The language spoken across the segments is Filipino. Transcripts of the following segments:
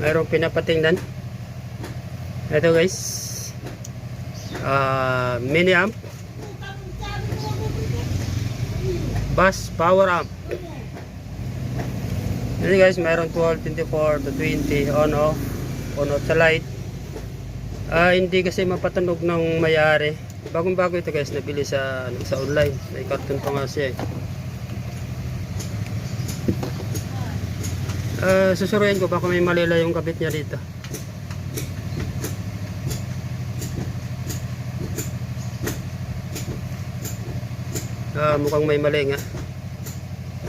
mayroong pinapatingnan. Ito guys. Ah mini amp. Bus power amp. Ito guys mayroong 12, 24 to 20 on off on off sa light. Ah hindi kasi mapatunog ng may-ari. Bagong bago ito guys nabili sa ano, sa online. May carton pa nga siya eh Ah, susuruin ko baka may malila yung kabit niya dito. Ah, mukhang may mali nga.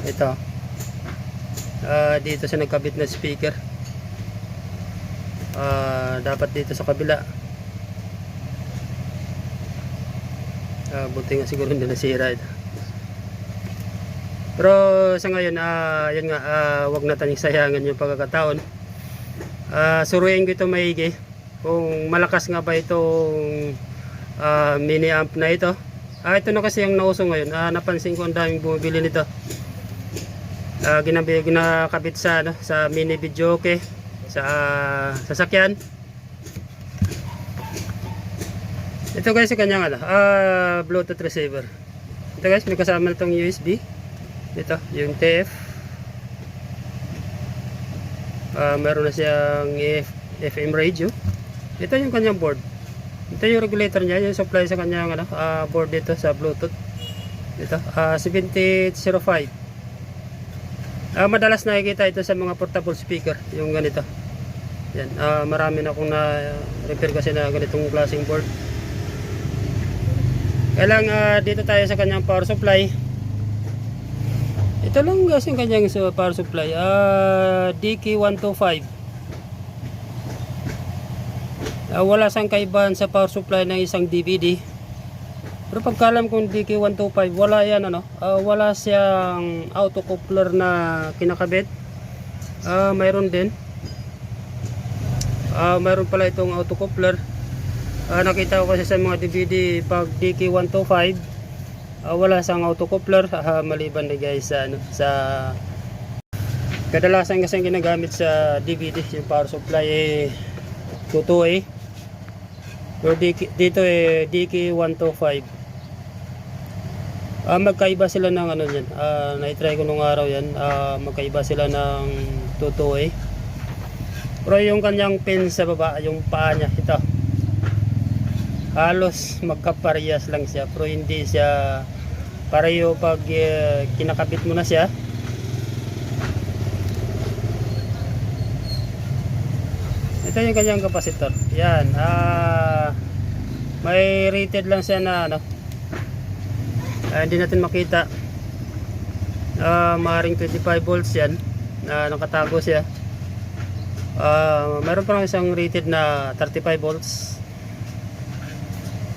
Ito. Ah, dito sa nagkabit na speaker. Ah, dapat dito sa kabila. Ah, buti nga siguro hindi nasira ito. Pero sa ngayon, ah, yun nga, ah, wag na tayong sayangan yung pagkakataon. Ah, suruin ko ito maigi. Kung malakas nga ba itong ah, mini amp na ito. Ah, ito na kasi yung nauso ngayon. Ah, napansin ko ang daming bumibili nito. Ah, ginabi, ginakabit sa, ano, sa mini video okay. Sa ah, sasakyan. Ito guys, yung kanyang ano, ah, Bluetooth receiver. Ito guys, may kasama na itong USB ito yung TF Ah, meron na siyang F, FM radio. Ito yung kanyang board. Ito yung regulator niya yung supply sa kanyang ano, ah, board dito sa bluetooth. Ito ah 7005 Ah, madalas nakikita ito sa mga portable speaker yung ganito. Yan ah, marami na akong na repair kasi na ganitong klaseng board. Kailang ah, dito tayo sa kanyang power supply ito lang kasi yung kanyang sa power supply. Ah, DK125. Ah, wala sang kaibahan sa power supply ng isang DVD. Pero pagkalam kong DK125, wala yan ano. Ah, wala siyang auto coupler na kinakabit. Ah, mayroon din. Ah, mayroon pala itong auto coupler. Ah, nakita ko kasi sa mga DVD pag DK125 Ah, wala sang auto coupler ah, maliban na guys sa ano sa kadalasan kasi ginagamit sa DVD yung power supply eh 22A pero DK, dito eh DK125 ah, magkaiba sila ng ano yan ah, na-try ko nung araw yan ah, magkaiba sila ng 22A pero yung kanyang pin sa baba yung paa niya ito halos magkaparehas lang siya pero hindi siya pareho pag eh, kinakabit mo na siya. Ito yung kanyang kapasitor. Yan ah may rated lang siya na ano ah, hindi natin makita. Ah maaaring 25 volts yan na nakatago siya. Ah meron pa lang isang rated na 35 volts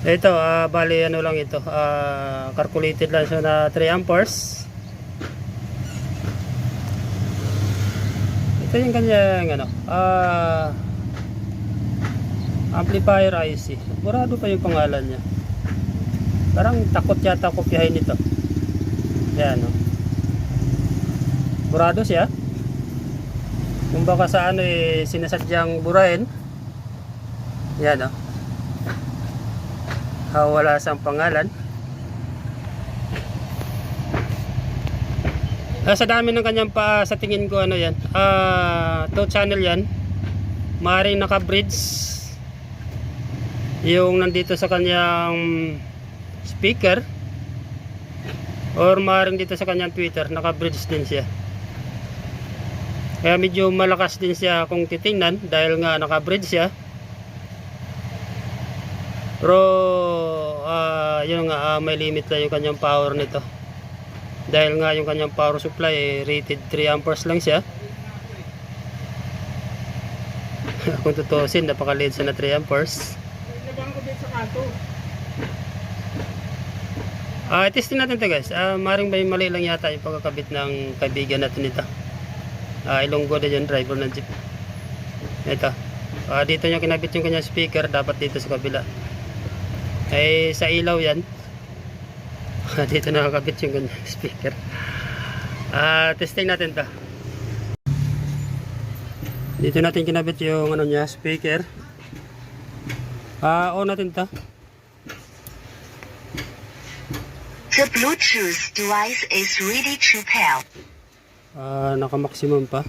ito, ah bali ano lang ito, ah calculated lang siya na 3 amperes. Ito yung kanyang ano, ah amplifier IC. Murado pa yung pangalan niya. Parang takot yata kopyahin ito. Yan, no. Murado siya. Kung baka sa ano eh, sinasadyang burahin. Yan, no. Ah, wala sang pangalan. Ah, sa dami ng kanyang pa sa tingin ko ano yan. Ah, to channel yan. Maring naka-bridge yung nandito sa kanyang speaker or maring dito sa kanyang Twitter, naka-bridge din siya. Kaya medyo malakas din siya kung titingnan dahil nga naka-bridge siya. Pero yun nga ah, may limit lang yung kanyang power nito. Dahil nga yung kanyang power supply eh, rated 3 amperes lang siya. Kung tutusin, napakaliit siya na 3 amperes. Ah, testing natin to guys. Ah, maring may mali lang yata yung pagkakabit ng kaibigan natin nito. Ah, Ilonggo din yung driver ng jeep. Ito. Ah, dito niya kinabit yung kanyang speaker, dapat dito sa kabila. Eh, sa ilaw yan. dito nakakabit yung kanyang speaker. Ah, testing natin to. Dito natin kinabit yung ano niya, speaker. Ah, on natin 'to. The Bluetooth device is ready to pair. Ah, naka-maximum pa.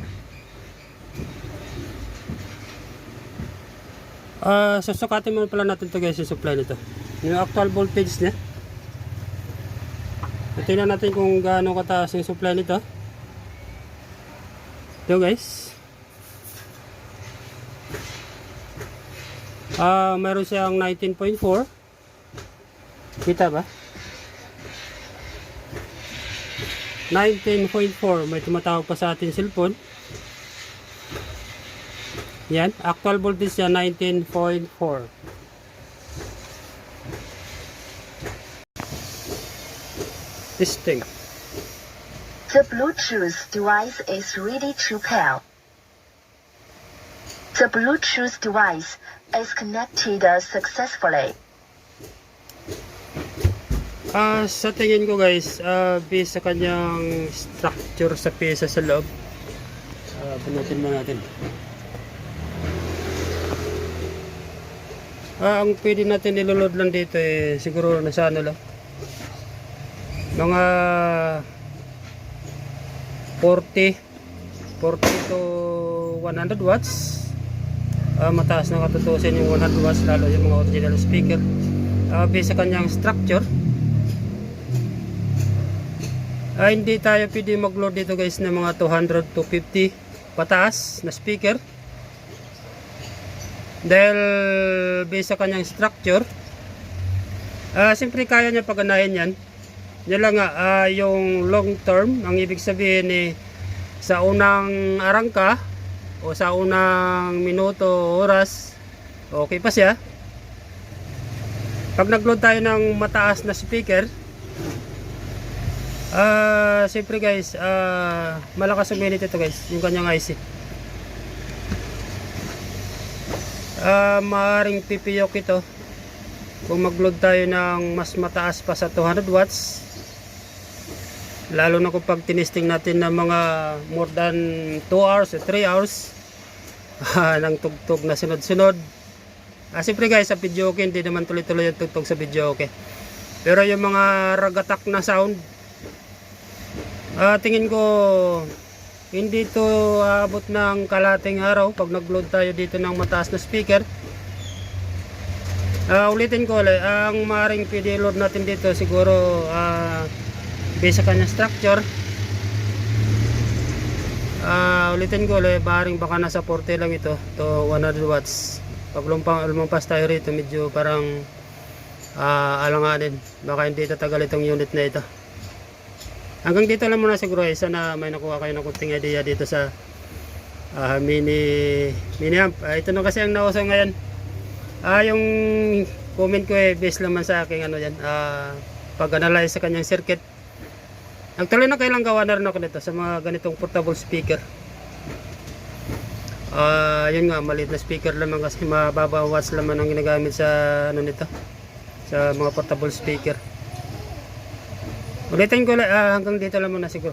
Ah, susukatin mo pala natin to guys yung supply nito. Yung actual voltage niya. Tingnan natin kung gaano kataas yung supply nito. Ito guys. Ah, meron siyang 19.4. Kita ba? 19.4 may tumatawag pa sa ating cellphone yan actual voltage niya 19.4 testing The Bluetooth device is ready to pair. The Bluetooth device is connected successfully. ah sa tingin ko guys ah based sa kanyang structure sa pyesa sa loob ah bunutin mo natin ah ang pwede natin ilulod lang dito eh siguro nasa ano lang mga 40 40 to 100 watts. Ah, mataas na katutusin yung 100 watts lalo yung mga original speaker. Ah, based sa kanyang structure. Ah, hindi tayo pwede mag-load dito guys ng mga 200 to 50 pataas na speaker. Dahil based sa kanyang structure ah siyempre kaya niya paganahin yan yun lang nga ah, yung long term ang ibig sabihin eh sa unang arangka o sa unang minuto oras okay pa siya pag nag-load tayo ng mataas na speaker Ah, siyempre guys, ah malakas minute ito guys, yung kanyang IC. Ah, maaring pipiyok ito. Kung mag-load tayo ng mas mataas pa sa 200 watts. Lalo na kung pag tinesting natin ng mga more than 2 hours or 3 hours. Ng tugtog na sunod-sunod. Ah, siyempre guys, sa video okay, hindi naman tuloy-tuloy yung tugtog sa video okay. Pero yung mga ragatak na sound, Ah, tingin ko hindi to aabot ng kalating araw pag nag-load tayo dito ng mataas na speaker. Ah, ulitin ko ulit, ang maring pwede load natin dito siguro ah based sa kanya structure. Ah, ulitin ko ulit, maring baka nasa 40 lang ito to 100 watts. Pag lumampas tayo rito medyo parang ah, alanganin. Baka hindi tatagal itong unit na ito. Hanggang dito lang muna siguro eh. Sana may nakuha kayo ng kunting idea dito sa ah, mini mini amp. Ah, ito na kasi ang nauso ngayon. Ah, yung comment ko eh based naman sa aking ano yan. Ah, pag-analyze sa kanyang circuit. Actually na kailang gawa na rin ako nito sa mga ganitong portable speaker. Ah, yun nga maliit na speaker lamang kasi mababa watts lamang ang ginagamit sa ano nito. Sa mga portable speaker. Ulitin ko lang, ah, hanggang dito lang muna siguro.